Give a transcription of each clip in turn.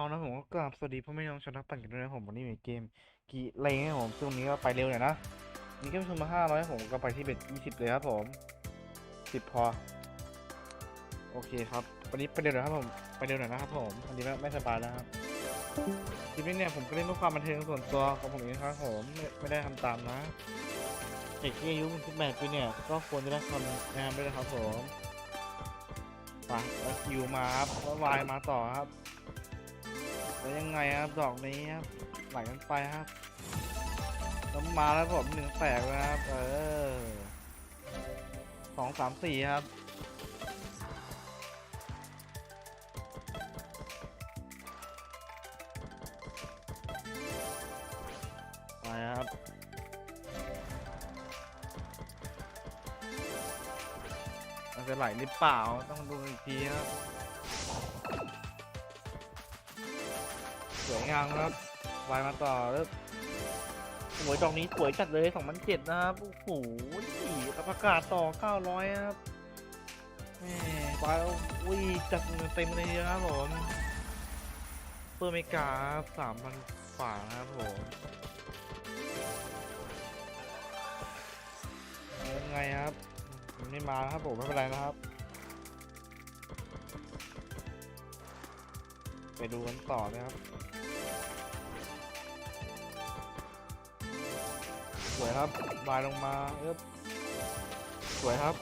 เอานะผมก็กราบสวัสดีพ่อแม่น้องชาวนักปั่นกันด้วยนะผมวันนี้มีเกมกีเลงครับผมซึ่งวันนี้ก็ไปเร็วหน่อยนะมีเกมชมมาห้าร้อยผมก็ไปที่เบ็ดยี่สิบเลยครับผมสิบพอ โอเคครับวันนี้ไปเร็วหน่อยครับผมไปเร็วหน่อยนะครับผมวันนี้ไม่ไม่สบายแล้วครับคลิปนี้เนี่ยผมก็เล่นเพื่อความบันเทิงส่วนตัวของผมเองครับผมไม่ไมได้ทำตามนะเด็กที่อายุมันสิบแปดปีเนี่ยก็ควรจะได้คำแนะนด้วยนะครับผมไปแล้วคิวมาครับแล้ววายมาต่อครับ แล้วยังไงครับ ดอกนี้ครับไหลกันไปครับแล้วมาแล้วผมหนึ่งแตกแล้วครับ เออสองสามสี่ครับไปครับมันจะไหลหรือเปล่าต้องดูอีกทีครับ สวยงามครับวายมาต่อแล้วสวยดอกนี้สวยจัดเลยสองพันเจ็ดนะครับ โอ้โหแล้วประกาศต่อเก้าร้อยครับแหม่วายอุ้ยจัดเต็มเลยนะครับผมเปอร์เมกาสามพันฝ่านะครับผมยังไงครับมันไม่มาครับผมไม่เป็นไรนะครับ ไปดูกันต่อนะครับ สวยครับวายลงมาเอ๊บสวยครับ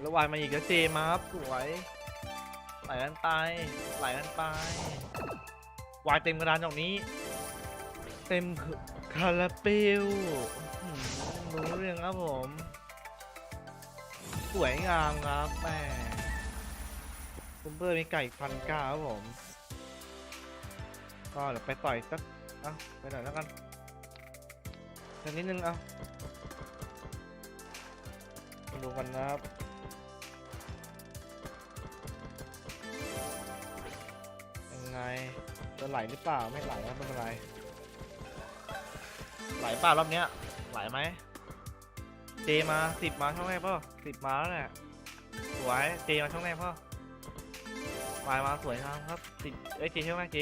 แล้ววายมาอีกแล้วเจมาครับ สวย ไหลกันไปไหลกันไปวายเต็มกระดานดอกนี้ เต็มคาราเบลรู้เรื่องครับผม สวยงามครับแม่ คุณเบอร์มีไก่พันเก้าครับผม ก็เดี๋ยวไปต่อยสักเอ้าไปหน่อยแล้วกันสักนิดนึงเอามาดูกันนะครับยังไงจะไหลหรือเปล่าไม่ไหลไม่เป็นไรไหลเปล่ารอบเนี้ยไหลไหมเจมาสิบมาช่องแรกป่ะสิบมาแล้วแหละสวยเจมาช่องแรกป่ะ วายมาสวยงามครับติดเอ้ยเจใช่ไหมเจ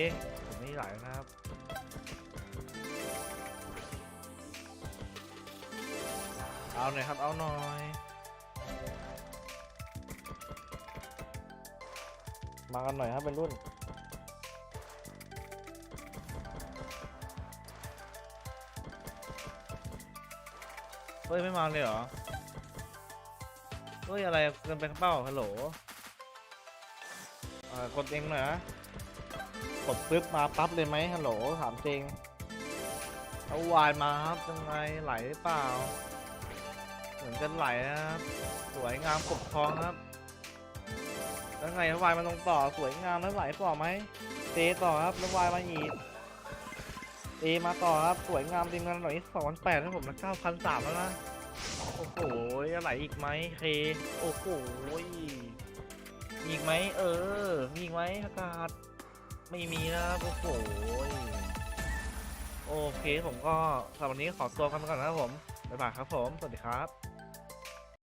ผมไม่ไหลนะครับเอาหน่อยครับเอาหน่อยมากันหน่อยครับเป็นรุ่นเฮ้ยไม่มาเลยเหรอเฮ้ยอะไรเกินไปเปล่าฮัลโหล อ่ากดเองหน่อยนะกดปึ๊บมาปั๊บเลยไหมฮัลโหลถามจริงเอาวายมาครับยังไงไหลหรือเปล่า เหมือนจะไหลนะครับ สวยงามกบทองครับแล้วไงวายมาตรงต่อสวยงามแล้วไหลต่อไหมเตต่อครับแล้ววายมาอีกเอมาต่อครับสวยงามทีมงานหน่อยสองพันแปดนะผมละเก้าพันสามแล้วนะโอ้โหจะไหลอีกไหมเคโอ้โห มีอีกไหมเออ มีอีกไหมอากาศ ไม่มีนะครับโอ้โหโอเคผมก็สำหรับวันนี้ขอตัวกันไปก่อนนะครับผมบ๊ายบายครับผม สวัสดีครับ